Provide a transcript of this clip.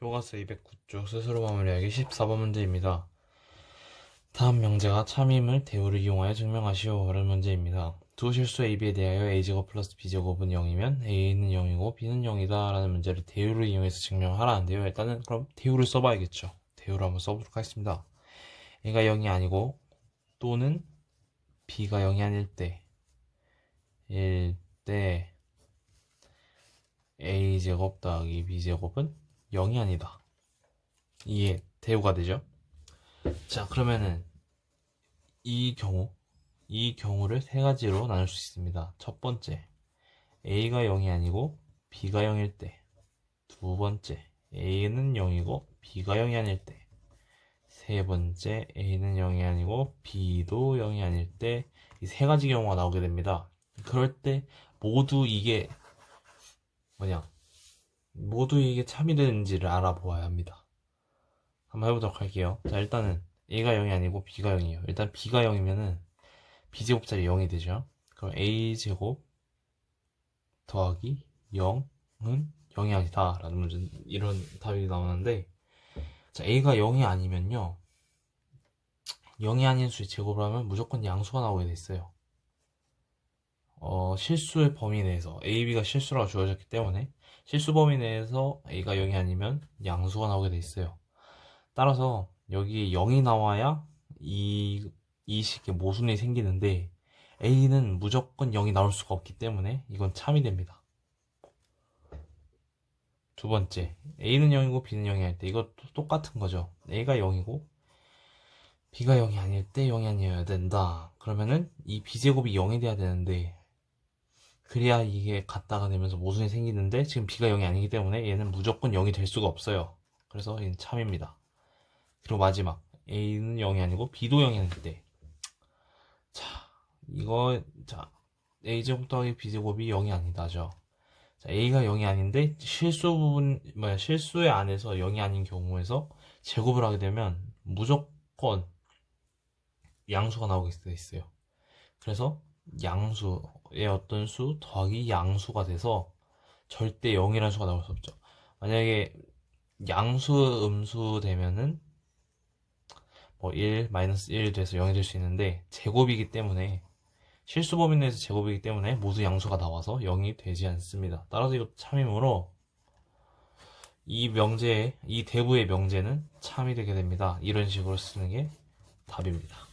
교과서 209쪽 스스로 마무리하기 14번 문제입니다. 다음 명제가 참임을 대우를 이용하여 증명하시오. 라는 문제입니다. 두 실수 AB에 대하여 A제곱 플러스 B제곱은 0이면 A는 0이고 B는 0이다. 라는 문제를 대우를 이용해서 증명하라는데요. 일단은 그럼 대우를 써봐야겠죠. 대우를 한번 써보도록 하겠습니다. A가 0이 아니고 또는 B가 0이 아닐 때, 일 때, A제곱 더하기 B제곱은 0이 아니다. 이게 대우가 되죠. 자, 그러면은 이 경우, 이 경우를 세 가지로 나눌 수 있습니다. 첫 번째, A가 0이 아니고 B가 0일 때. 두 번째, A는 0이고 B가 0이 아닐 때. 세 번째, A는 0이 아니고 B도 0이 아닐 때. 이 세 가지 경우가 나오게 됩니다. 그럴 때 모두 이게 뭐냐, 모두 이게 참이 되는지를 알아보아야 합니다. 한번 해보도록 할게요. 자, 일단은 A가 0이 아니고 B가 0이에요. 일단 B가 0이면은 B제곱짜리 0이 되죠. 그럼 A제곱 더하기 0은 0이 아니다. 라는 문제, 이런 답이 나오는데, 자, A가 0이 아니면요. 0이 아닌 수의 제곱을 하면 무조건 양수가 나오게 돼 있어요. 어, 실수의 범위 내에서 A, B가 실수라고 주어졌기 때문에 실수 범위 내에서 A가 0이 아니면 양수가 나오게 돼 있어요. 따라서 여기 0이 나와야 이, 이 식의 모순이 생기는데 A는 무조건 0이 나올 수가 없기 때문에 이건 참이 됩니다. 두 번째, A는 0이고 B는 0이 아닐 때 이것도 똑같은 거죠. A가 0이고 B가 0이 아닐 때 0이 아니어야 된다. 그러면은 이 B제곱이 0이 돼야 되는데 그래야 이게 같다가 되면서 모순이 생기는데 지금 B가 0이 아니기 때문에 얘는 무조건 0이 될 수가 없어요. 그래서 얘는 참입니다. 그리고 마지막 A는 0이 아니고 B도 0이 아닐 때. 자, 이거 자 A제곱 더하기 B제곱이 0이 아니다죠. 자, A가 0이 아닌데 실수 부분 뭐야 실수의 안에서 0이 아닌 경우에서 제곱을 하게 되면 무조건 양수가 나오게 돼 있어요. 그래서 양수의 어떤 수 더하기 양수가 돼서 절대 0이라는 수가 나올 수 없죠. 만약에 양수 음수 되면은 뭐 1, 마이너스 1 돼서 0이 될 수 있는데 제곱이기 때문에 실수 범위 내에서 제곱이기 때문에 모두 양수가 나와서 0이 되지 않습니다. 따라서 이거 참이므로 이 명제, 이 대부의 명제는 참이 되게 됩니다. 이런 식으로 쓰는 게 답입니다.